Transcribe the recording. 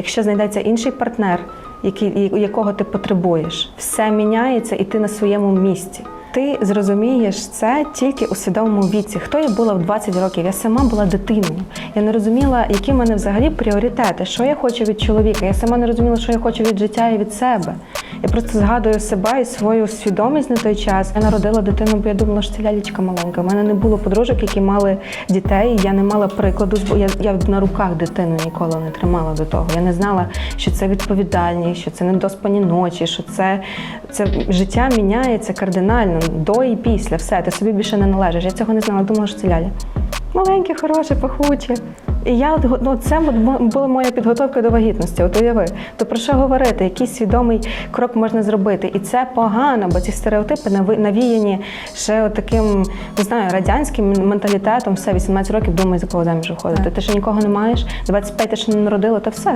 якщо знайдеться інший партнер, який, якого ти потребуєш, все міняється і ти на своєму місці. Ти зрозумієш це тільки у свідомому віці. Хто я була в 20 років? Я сама була дитиною. Я не розуміла, які в мене взагалі пріоритети, що я хочу від чоловіка. Я сама не розуміла, що я хочу від життя і від себе. Я просто згадую себе і свою свідомість на той час. Я народила дитину, бо я думала, що це лялічка маленька. У мене не було подружок, які мали дітей. Я не мала прикладу. бо Я, я на руках дитину ніколи не тримала до того. Я не знала, що це відповідальність, що це недоспані ночі, що це, це життя міняється кардинально до і після. Все, ти собі більше не належиш. Я цього не знала. Думала, що це ляля. Маленьке, хороше, пахуче. І я ну, це була моя підготовка до вагітності. От уяви, то про що говорити? Який свідомий крок можна зробити? І це погано, бо ці стереотипи навіяні ще от таким, не знаю, радянським менталітетом. Все 18 років думай, за кого заміж виходити. Ти ще нікого не маєш, 25 ти ще не народила, та все.